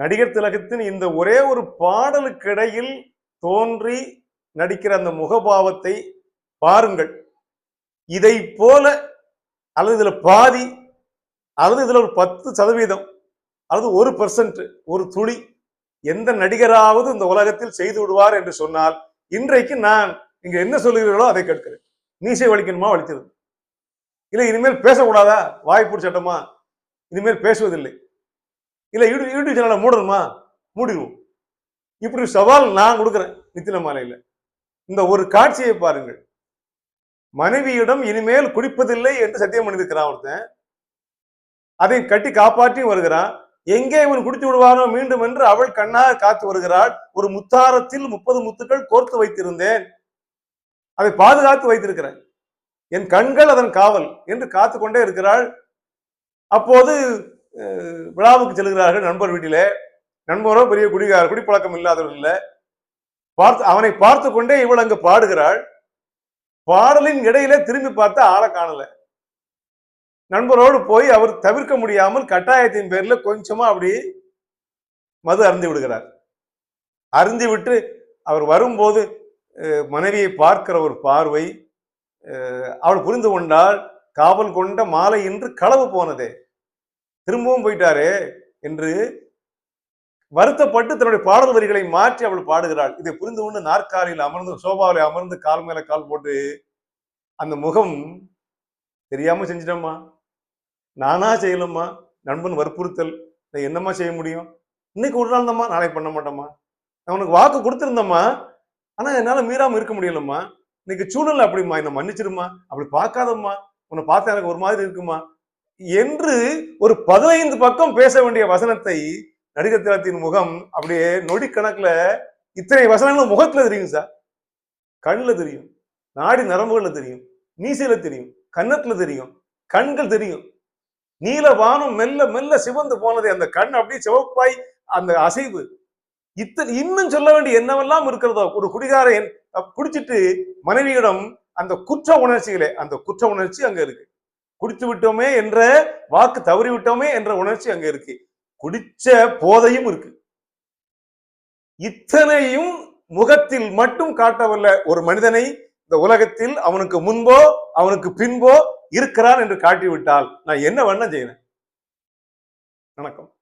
நடிகர் திலகத்தின் இந்த ஒரே ஒரு பாடலுக்கிடையில் தோன்றி நடிக்கிற அந்த முகபாவத்தை பாருங்கள். இதை போல அல்லது இதில் பாதி அல்லது இதில் ஒரு பத்து சதவீதம் அல்லது ஒரு பெர்சன்ட் ஒரு துளி எந்த நடிகராவது இந்த உலகத்தில் செய்து விடுவார் என்று சொன்னால் இன்றைக்கு நான் இங்க என்ன சொல்லுகிறீர்களோ அதை கேட்கிறேன். மீசை வலிக்கணுமா வலிக்கிறது இல்லை இனிமேல் பேசக்கூடாதா? வாய்ப்பு சட்டமா? இனிமேல் பேசுவதில்லை. இல்லை யூடியூப் யூடியூப் சேனலை மூடணுமா? மூடிடுவோம். இப்படி சவால் நான் கொடுக்குறேன் நித்தின மாலையில் இந்த ஒரு காட்சியை பாருங்கள். மனைவியிடம் இனிமேல் குடிப்பதில்லை என்று சத்தியம் பண்ணியிருக்கிறான் ஒருத்தன். அதை கட்டி காப்பாற்றி வருகிறான். எங்கே இவன் குடித்து விடுவானோ மீண்டும் என்று அவள் கண்ணாக காத்து வருகிறாள். ஒரு முத்தாரத்தில் முப்பது முத்துக்கள் கோர்த்து வைத்திருந்தேன். அதை பாதுகாத்து வைத்திருக்கிறேன். என் கண்கள் அதன் காவல் என்று காத்து கொண்டே இருக்கிறாள். அப்போது விழாவுக்கு செல்கிறார்கள் நண்பர் வீட்டிலே. நண்பரோ பெரிய குடிகார குடிப்பழக்கம் இல்லாதவர்கள் இல்லை. பார்த்து அவனை பார்த்து கொண்டே இவள் அங்கு பாடுகிறாள். பாடலின் இடையிலே திரும்பி பார்த்தா ஆளை காணல. நண்பரோடு போய் அவர் தவிர்க்க முடியாமல் கட்டாயத்தின் பேர்ல கொஞ்சமா அப்படி மது அருந்தி விடுகிறார். அருந்தி விட்டு அவர் வரும்போது மனைவியை பார்க்கிற ஒரு பார்வை அவள் புரிந்து கொண்டால் காவல் கொண்ட மாலை என்று களவு போனதே. திரும்பவும் போயிட்டாரே என்று வருத்தப்பட்டு தன்னுடைய பாடல் வரிகளை மாற்றி அவள் பாடுகிறாள். இதை புரிந்து கொண்டு நாற்காலியில் அமர்ந்து சோபாவில் அமர்ந்து கால் மேல கால் போட்டு அந்த முகம் தெரியாம செஞ்சிட்டம்மா. நானா செய்யலம்மா. நண்பன் வற்புறுத்தல். என்னம்மா செய்ய முடியும்? இன்னைக்கு ஒரு நாள் தான்மா நாளைக்கு பண்ண மாட்டோம்மா. நான் உனக்கு வாக்கு கொடுத்துருந்தம்மா. ஆனா என்னால மீறாம இருக்க முடியலம்மா. இன்னைக்கு சூழல் அப்படிம்மா. என்னை மன்னிச்சிருமா அப்படி பார்க்காதம்மா. உன்னை பார்த்தா எனக்கு ஒரு மாதிரி இருக்குமா என்று ஒரு பதினைந்து பக்கம் பேச வேண்டிய வசனத்தை நடிகர் திலகத்தின் முகம் அப்படியே நொடி கணக்குல இத்தனை வசனங்களும் முகத்துல தெரியும் சார் கண்ணுல தெரியும் நாடி நரம்புகள்ல தெரியும் மீசையில தெரியும் கன்னத்துல தெரியும் கண்கள் தெரியும். நீல வானம் மெல்ல மெல்ல சிவந்து போனது அந்த கண் அப்படியே சிவப்பாய் அந்த அசைவு. இத்தனை இன்னும் சொல்ல வேண்டிய என்னவெல்லாம் இருக்கிறதோ ஒரு குடிகாரன் குடிச்சிட்டு மனைவியிடம் அந்த குற்ற உணர்ச்சிகளே அந்த குற்ற உணர்ச்சி அங்க இருக்கு. குடித்து விட்டோமே என்ற வாக்கு தவறி விட்டோமே என்ற உணர்ச்சி அங்க இருக்கு. குடிச்ச போதையும் இருக்கு. இத்தனையும் முகத்தில் மட்டும் காட்டவல்ல ஒரு மனிதனை இந்த உலகத்தில் அவனுக்கு முன்போ அவனுக்கு பின்போ இருக்கிறான் என்று காட்டிவிட்டால் நான் என்ன வேணா செய்யறேன் வணக்கம்.